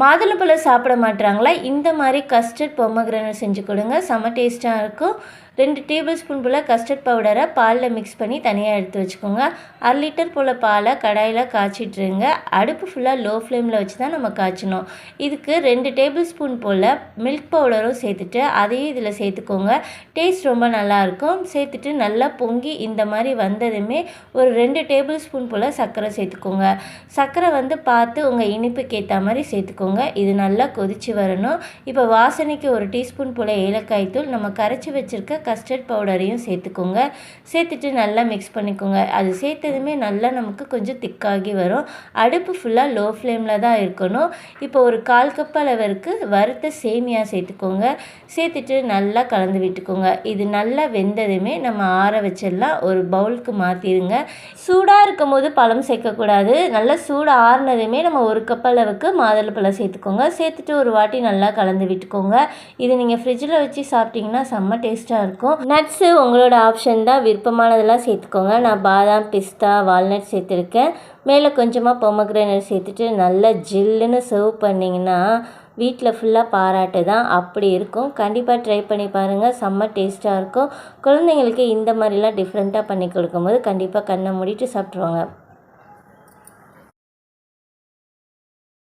மாதுளம்பழம் சாப்பிட மாட்டுறாங்களா இந்த மாதிரி கஸ்டர்ட் பொம்மக்ரனட் செஞ்சு கொடுங்க. செம்ம டேஸ்ட்டாக இருக்கும். ரெண்டு டேபிள் ஸ்பூன் போல் கஸ்டர்ட் பவுடரை பாலில் மிக்ஸ் பண்ணி தனியாக எடுத்து வச்சுக்கோங்க. அரை லிட்டர் போல் பாலை கடாயில் காய்ச்சிட்ருங்க அடுப்பு ஃபுல்லாக லோ ஃப்ளேமில் வச்சு தான் நம்ம காய்ச்சணும் இதுக்கு ரெண்டு டேபிள் ஸ்பூன் போல் மில்க் பவுடரும் சேர்த்துட்டு அதையும் இதில் சேர்த்துக்கோங்க. டேஸ்ட் ரொம்ப நல்லாயிருக்கும். சேர்த்துட்டு நல்லா பொங்கி இந்த மாதிரி வந்ததுமே ஒரு ரெண்டு டேபிள் ஸ்பூன் போல் சர்க்கரை சேர்த்துக்கோங்க. சர்க்கரை வந்து பார்த்து உங்கள் இனிப்புக்கு ஏற்ற மாதிரி சேர்த்துக்கோங்க. இது நல்லா கொதித்து வரணும். இப்போ வாசனைக்கு ஒரு டீஸ்பூன் போல் ஏலக்காய் தூள். நம்ம கரைச்சி வச்சுருக்க கஸ்டர்ட் பவுடரையும் சேர்த்துக்கோங்க. சேர்த்துட்டு நல்லா மிக்ஸ் பண்ணிக்கோங்க. அது சேர்த்ததுமே நல்லா நமக்கு கொஞ்சம் திக்காகி வரும். அடுப்பு ஃபுல்லாக லோ ஃப்ளேமில் தான் இருக்கணும். இப்போ ஒரு கால் கப் அளவிற்கு வறுத்த சேமியா சேர்த்துக்கோங்க. சேர்த்துட்டு நல்லா கலந்து விட்டுக்கோங்க. இது நல்லா வெந்ததுமே நம்ம ஆற வச்சிடலாம். ஒரு பவுலுக்கு மாற்றிடுங்க சூடாக இருக்கும் போது பழம் சேர்க்கக்கூடாது. நல்லா சூடு ஆறினதுமே நம்ம ஒரு கப் அளவுக்கு மாதுளப்பழம் சேர்த்துக்கோங்க. சேர்த்துட்டு ஒரு வாட்டி நல்லா கலந்து விட்டுக்கோங்க. இது நீங்கள் ஃப்ரிட்ஜில் வச்சு சாப்பிட்டிங்கன்னா செம்ம டேஸ்ட்டாக இருக்கும். இருக்கும். நட்ஸு உங்களோட ஆப்ஷன் தான். விருப்பமானதெல்லாம் சேர்த்துக்கோங்க. நான் பாதாம் பிஸ்தா வால்நட் சேர்த்துருக்கேன். மேலே கொஞ்சமாக பொமக்ரேனட் சேர்த்துட்டு நல்லா ஜில்லுன்னு சர்வ் பண்ணிங்கன்னா வீட்டில் ஃபுல்லாக பாராட்டு தான். அப்படி இருக்கும். கண்டிப்பாக ட்ரை பண்ணி பாருங்கள் செம்ம டேஸ்ட்டாக இருக்கும். குழந்தைங்களுக்கு இந்த மாதிரிலாம் டிஃப்ரெண்ட்டாக பண்ணி கொடுக்கும்போது கண்டிப்பாக கண்ணை மூடிட்டு சாப்பிட்ருவாங்க